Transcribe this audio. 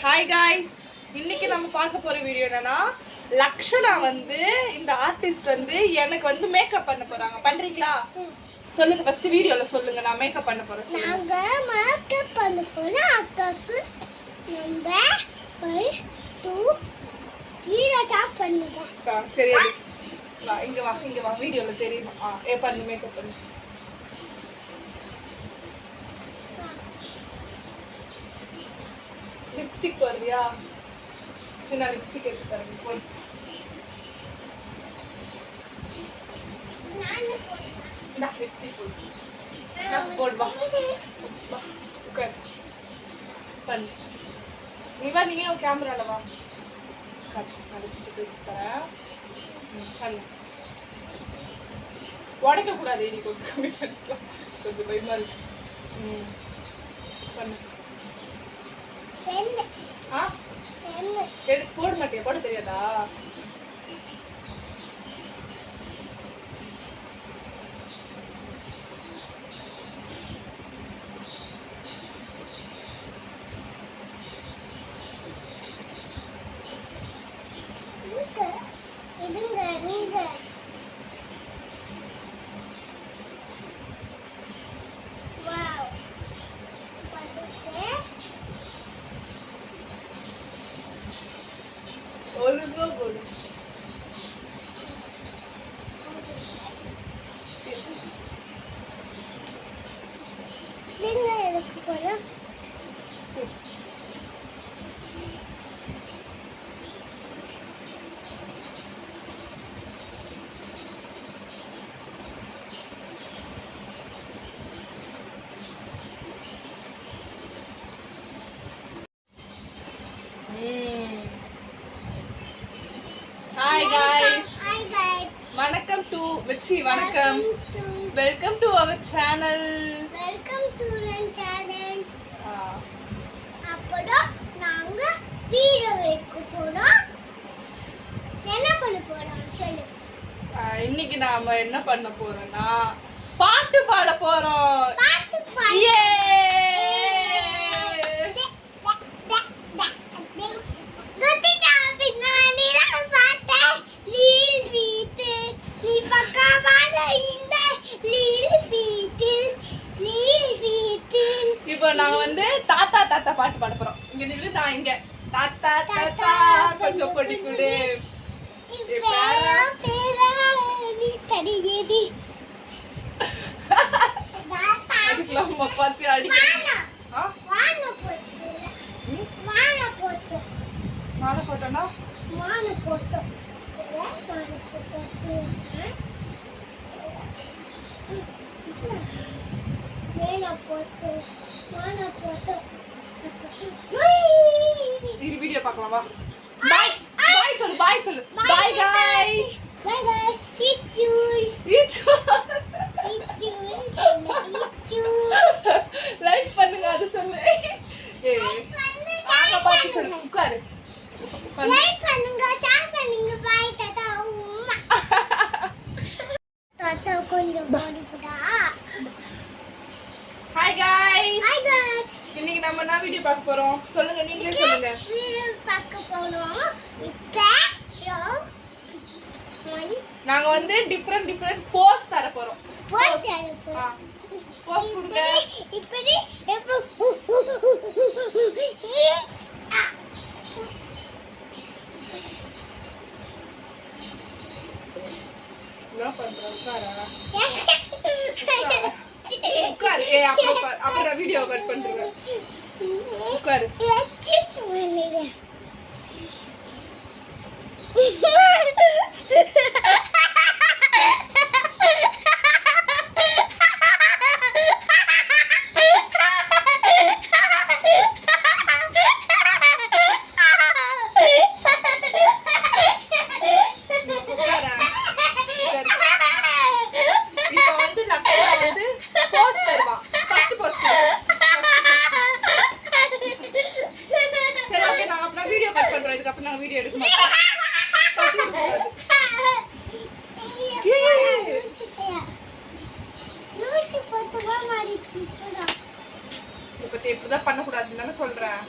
Hi guys இன்னைக்கு நம்ம பார்க்க போற வீடியோ என்னன்னா லக்ஷனா வந்து இந்த ஆர்டிஸ்ட் வந்து எனக்கு வந்து மேக்கப் பண்ண போறாங்க. பண்றீங்களா? சொல்லுங்க ஃபர்ஸ்ட் வீடியோல சொல்லுங்க. நான் மேக்கப் பண்ண போறேன். நாங்க மேக்கப் பண்ண போனா அக்காக்கு நம்ம ஒன் டூ டாப் பண்ணுங்க சரி இங்க வா இங்க வா. வீடியோல தெரியுமா ஆ ஏ பண்ணு மேக்கப் பண்ணு. லிப்ஸ்டிக் வருவியா இது நான் லிப்ஸ்டிக் எடுத்து தரேன். போய். இந்தா லிப்ஸ்டிக் போடு. நான் போடு வா. உட்கார். பண்ணு நீ வா நீயே உன் வா. நான் லிப்ஸ்டிக் வச்சு தரேன். ம், பண்ணு உடைக்க கூடாது நீ கொஞ்சம் கம்மி பண்ணிக்கலாம். கொஞ்சம் பயமா இருக்கு. ம் பண்ணு ஆ? பெண்ணு எடு போட மாட்டியா? போட தெரியாதா இங்க இதுங்க நீங்க வாவ் பாத்துட்டு ஒழுங்கா போடு நீங்க எடுக்க போறோம் ஹாய் காய்ஸ் வணக்கம் டு வெச்சி வணக்கம். Welcome to our channel welcome to channel அப்புறம் நாங்க வீடியோவுக்கு போறோம். என்ன பண்ண போறோம்? சொல்லு. இன்னைக்கு நாம என்ன பண்ண போறோம்னா பாட்டு பாட போறோம். பாட்டு பாட இப்போ நாங்க வந்து தாத்தா தாத்தா பாட்டு பாட போறோம். இங்க நில்லு நான் இங்க. தாத்தா தாத்தா கொஞ்சம் பொடி கொடு. பார்த்து அடிக்க. மாலை போட்டோன்னா வானம் போட்டு. வானம் போட்டு. மேல போட்டு. இது வீடியோ பார்க்கலாம் வா. பாய் பாய் சொல்லு பாய் சொல்லு. Bye guys Bye bye. It's you. It's you. It's you. Like பண்ணுங்க அது சொல்லு. ஏ ஆங்க பாத்து சொல்லு. உட்காரு. லைக் பண்ணுங்க. ஷேர் பண்ணுங்க. பாய் உம்மா. கொஞ்சம் பாடி போடா ஹாய் காய்ஸ் ஹாய் गाइस இன்னைக்கு நம்ம என்ன வீடியோ பார்க்க போறோம் சொல்லுங்க நீங்களே சொல்லுங்க வீடியோ பார்க்க போறோம் இப்போ ஒன் நாங்க வந்து டிஃப்ரெண்ட் டிஃப்ரெண்ட் போஸ் தர போறோம் போட் ஆ போஸ் கொடுங்க இப்படி எப்போ என்ன பண்ற உட்காரா உட்காரு. ஏ அப்புறம் உட்காரு. அப்புறம் வீடியோ கட் பண்றேன். உட்காரு. உட்காரா இப்போ வந்து லக்ஷ்மணா வந்து போஸ் தருவான் ஃபர்ஸ்ட் போஸ் சரி ஓகே நாங்க அப்புறம் வீடியோ கட் பண்றோம் இதுக்கப்புறம் நாங்க வீடியோ எடுக்க மாட்டோம். இப்படிதான் பண்ணக்கூடாதுன்னு தானே சொல்றேன்.